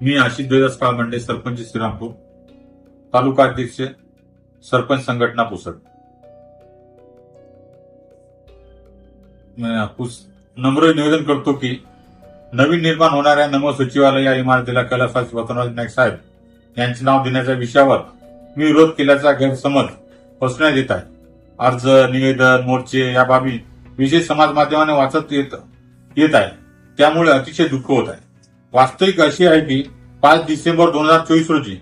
मी आशिष देवदास काळमंडे सरपंच श्रीरामपूर तालुका अध्यक्ष सरपंच संघटना पुसद. नम्र निवेदन करतो की नवीन निर्माण होणाऱ्या नमो सचिवालय या इमारतीला कैलासवासी वतनराज नाईक साहेब यांचे नाव देण्याच्या विषयावर मी विरोध केल्याचा गैरसमज पसरण्यात येत आहे. अर्ज निवेदन मोर्चे या बाबी विशेष समाज माध्यमाने वाचत येत येत आहे. त्यामुळे अतिशय दुःख होत आहे. वास्तविक अशी आहे की पाच डिसेंबर दोन हजार चोवीस रोजी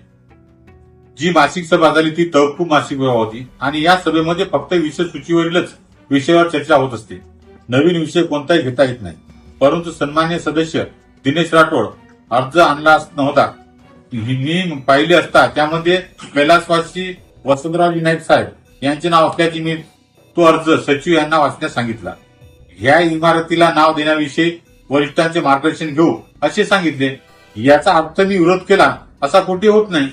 जी मासिक सभा झाली ती तहकूब मासिक सभा होती आणि या सभेमध्ये फक्त विषय सूचीवरीलच विषयावर चर्चा होत असते. नवीन विषय कोणताही घेता येत नाही. परंतु सन्मान्य सदस्य दिनेश राठोड अर्ज आणला नव्हता. मी पाहिले असता त्यामध्ये कैलासवासी वसंतराव विनायक साहेब यांचे नाव असल्याची मी तो अर्ज सचिव यांना वाचण्यास सांगितला. ह्या इमारतीला नाव देण्याविषयी वरिष्ठांचे मार्गदर्शन घेऊ असे सांगितले. याचा अर्थ मी विरोध केला असा कुठे होत नाही.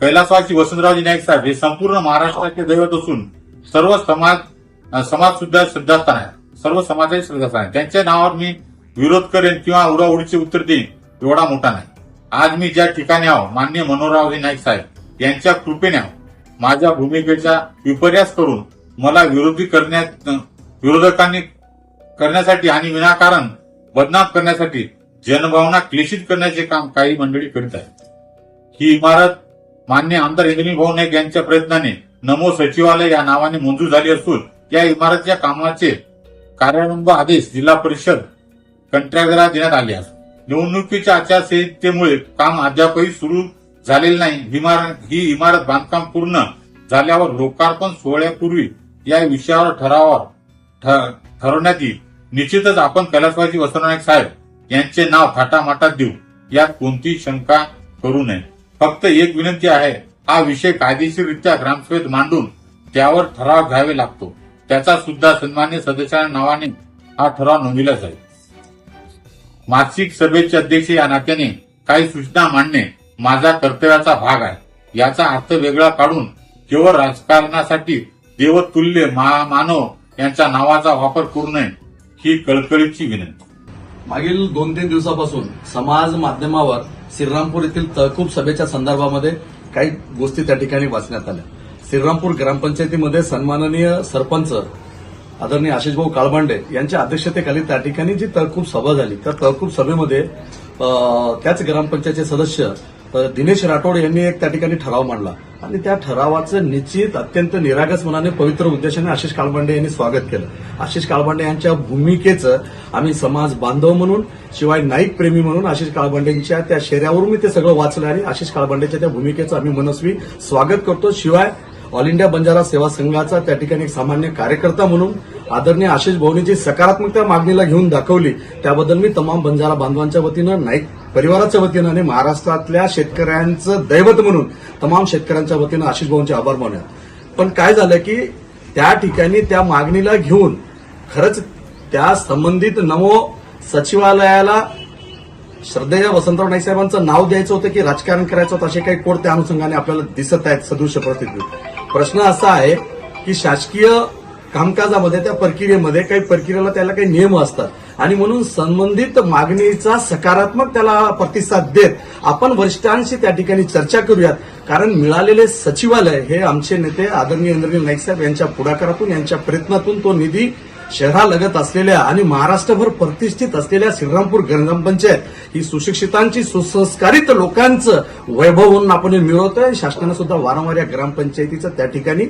कैलासवासी वसंतरावजी नाईक साहेब हे संपूर्ण महाराष्ट्राचे दैवत असून सर्व समाज समाज सुद्धा श्रद्धास्थान आहे. सर्व समाजाचे श्रद्धास्थान आहे. त्यांच्या नावावर मी विरोध करेन किंवा उडाउडीचे उत्तर देईन एवढा मोठा नाही. आज मी ज्या ठिकाणी आहो मान्य मनोहररावजी नाईक साहेब यांच्या कृपेने आहो माझ्या भूमिकेचा विपर्यास करून मला विरोधी करण्यात विरोधकांनी करण्यासाठी आणि विनाकारण बदनाम करण्यासाठी जनभावना क्लेशित करण्याचे काम काही मंडळी करीत आहेत. ही इमारत मान्य आमदार इंद्रनी भाऊ नाईक यांच्या प्रयत्नाने नमो सचिवालय या नावाने मंजूर झाली असून या इमारतीच्या कामाचे कार्यारंभ आदेश जिल्हा परिषद कंत्राटदाराला देण्यात आले आहेत. निवडणुकीच्या आचारसंहितेमुळे काम अद्यापही सुरू झालेले नाही. इमारत ही इमारत बांधकाम पूर्ण झाल्यावर लोकार्पण सोहळ्यापूर्वी या विषयावर ठरावावर ठरवण्यात येईल. निश्चितच आपण कैलासवासी वसंतनाईक साहेब यांचे नाव थाटामाटात देऊ. यात कोणतीही शंका करू नये. फक्त एक विनंती आहे हा विषय कायदेशीररित्या ग्रामसभेत मांडून त्यावर ठराव घ्यावे लागतो. त्याचा सुद्धा सन्मान्य सदस्यांच्या नावाने हा ठराव नोंदविला जाईल. मासिक सभेचे अध्यक्ष या नात्याने काही सूचना मांडणे माझा कर्तव्याचा भाग आहे. याचा अर्थ वेगळा काढून केवळ राजकारणासाठी देवतुल्य मा- मानव यांच्या नावाचा वापर करू नये. ही कळकळीची विनंती. मागील दोन तीन दिवसापासून समाज माध्यमावर श्रीरामपूर येथील तहकूब सभेच्या संदर्भामध्ये काही गोष्टी त्या ठिकाणी वाचण्यात आल्या. श्रीरामपूर ग्रामपंचायतीमध्ये सन्माननीय सरपंच आदरणीय आशिषभाऊ काळबांडे यांच्या अध्यक्षतेखाली त्या ठिकाणी जी तहकूब सभा झाली त्या तहकूब सभेमध्ये त्याच ग्रामपंचायतचे सदस्य दिनेश राठोड यांनी एक त्या ठिकाणी ठराव मांडला. आणि त्या ठरावाचं निश्चित अत्यंत निरागस मनाने पवित्र उद्देशाने आशिष काळबांडे यांनी स्वागत केलं. आशिष काळबांडे यांच्या भूमिकेचं आम्ही समाज बांधव म्हणून शिवाय नाईक प्रेमी म्हणून आशिष काळबांडेंच्या त्या शेऱ्यावरून मी ते सगळं वाचलं आणि आशिष काळबांडेच्या त्या भूमिकेचं आम्ही मनस्वी स्वागत करतो. शिवाय ऑल इंडिया बंजारा सेवा संघाचा त्या ठिकाणी एक सामान्य कार्यकर्ता म्हणून आदरणीय आशिष भाऊनी जी सकारात्मकता मागणीला घेऊन दाखवली. त्याबद्दल मी तमाम बंजारा बांधवांच्या वतीनं नाईक परिवाराच्या वतीनं आणि महाराष्ट्रातल्या शेतकऱ्यांचं दैवत म्हणून तमाम शेतकऱ्यांच्या वतीनं आशिष भाऊंचे आभार मानूयात पण काय झालं की त्या ठिकाणी त्या मागणीला घेऊन खरंच त्या संबंधित नमो सचिवालयाला श्रद्धेय वसंतराव नाईक साहेबांचं नाव द्यायचं होतं की राजकारण करायचं होतं असे काही कोड त्या अनुषंगाने आपल्याला दिसत आहेत सदृश्य परिस्थितीत. प्रश्न असा आहे की शासकीय कामकाजामध्ये त्या प्रक्रियेमध्ये काही प्रक्रियेला त्याला काही नियम असतात. आणि म्हणून संबंधित मागणीचा सकारात्मक त्याला प्रतिसाद देत आपण वरिष्ठांशी त्या ठिकाणी चर्चा करूयात. कारण मिळालेले सचिवालय हे आमचे नेते आदरणीय इंद्रनील नाईक साहेब यांच्या पुढाकारातून यांच्या प्रयत्नातून तो निधी शहरालगत असलेल्या आणि महाराष्ट्रभर प्रतिष्ठित असलेल्या श्रीरामपूर ग्रामपंचायत ही सुशिक्षितांची सुसंस्कारित लोकांचं वैभव म्हणून आपण मिळवतोय. शासनानं सुद्धा वारंवार या ग्रामपंचायतीचा त्या ठिकाणी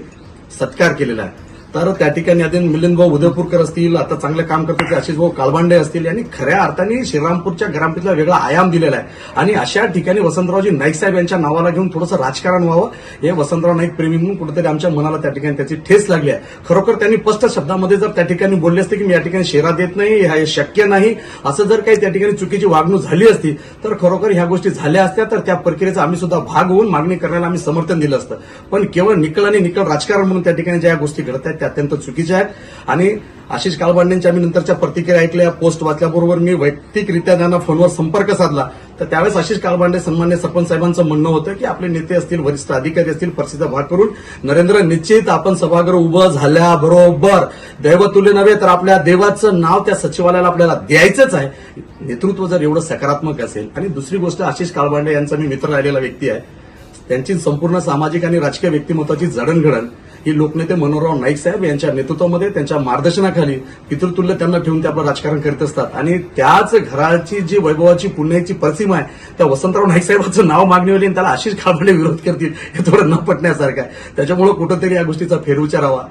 सत्कार केलेला आहे. तर त्या ठिकाणी आता मिलिंद भाऊ उदयपूरकर असतील आता चांगलं काम करतात ते आशिष भाऊ काळबांडे असतील यांनी खऱ्या अर्थाने श्रीरामपूरच्या ग्रामपंचायतीला वेगळा आयाम दिलेला आहे. आणि अशा ठिकाणी वसंतरावजी नाईक साहेब यांच्या नावाला घेऊन थोडंसं राजकारण व्हावं हे वसंतराव नाईक प्रेमी म्हणून कुठेतरी आमच्या मनाला त्या ठिकाणी त्याची ठेस लागली आहे. खरोखर त्यांनी स्पष्ट शब्दामध्ये जर त्या ठिकाणी बोलले असते की मी या ठिकाणी शेरा देत नाही हे शक्य नाही असं जर काही त्या ठिकाणी चुकीची वागणूक झाली असती तर खरोखर ह्या गोष्टी झाल्या असत्या तर त्या प्रक्रियेचा आम्ही सुद्धा भाग होऊन मागणी करण्याला आम्ही समर्थन दिलं असतं. पण केवळ निकल आणि निकल राजकारण म्हणून त्या ठिकाणी ज्या गोष्टी घडत आहेत अत्यंत चुकीचे आहेत. आणि आशिष काळबांडेंच्या आम्ही नंतरच्या प्रतिक्रिया ऐकल्या पोस्ट वाचल्याबरोबर मी वैयक्तिकरित्या त्यांना फोनवर संपर्क साधला. तर त्यावेळेस आशिष कालबांडे सन्मान्य सरपंच साहेबांचं म्हणणं होतं की आपले नेते असतील वरिष्ठ अधिकारी असतील परिस्थितीचा भाग करून नरेंद्र निश्चित आपण सभागृह उभं झाल्याबरोबर दैवतुल्य नव्हे तर आपल्या देवाचं नाव त्या सचिवालयाला आपल्याला द्यायचंच आहे. नेतृत्व जर एवढं सकारात्मक असेल आणि दुसरी गोष्ट आशिष कालबांडे यांचा मी मित्र राहिलेला व्यक्ती आहे त्यांची संपूर्ण सामाजिक आणि राजकीय व्यक्तिमत्वाची जडणघडण ही लोकनेते मनोहरराव नाईक साहेब यांच्या नेतृत्वामध्ये त्यांच्या मार्गदर्शनाखाली पितृतुल्य त्यांना ठेवून ते आपलं राजकारण करीत असतात. आणि त्याच घराची जी वैभवाची पुण्याची प्रतिमा आहे त्या वसंतराव नाईक साहेबांचं नाव मागणीवली आणि त्याला आशिष खाबडे विरोध करतील हे थोडं न पटण्यासारखं आहे. त्याच्यामुळे कुठंतरी या गोष्टीचा फेरविचार हवा.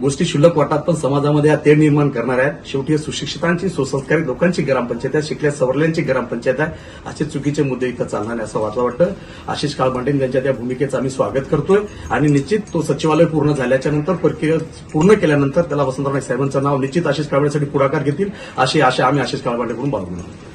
गोष्टी शुल्लक वाटतात पण समाजामध्ये या तेढ निर्माण करणार आहेत. शेवटी हे सुशिक्षितांची सुसंस्कारित लोकांची ग्रामपंचायत आहे शिकल्या सवरल्यांची ग्रामपंचायत आहे. असे चुकीचे मुद्दे इथं चालणार नाही असं वाटलं वाटतं. आशिष काळबांडे यांच्या त्या भूमिकेचं आम्ही स्वागत करतोय. आणि निश्चित तो सचिवालय पूर्ण झाल्याच्यानंतर प्रक्रिया पूर्ण केल्यानंतर त्याला वसंतराव नाईक साहेबांचं नाव निश्चित आशिष काळबांडेसाठी पुढाकार घेतील. अशी आशा आम्ही आशिष काळबांडेकडून बाळगून आहोत.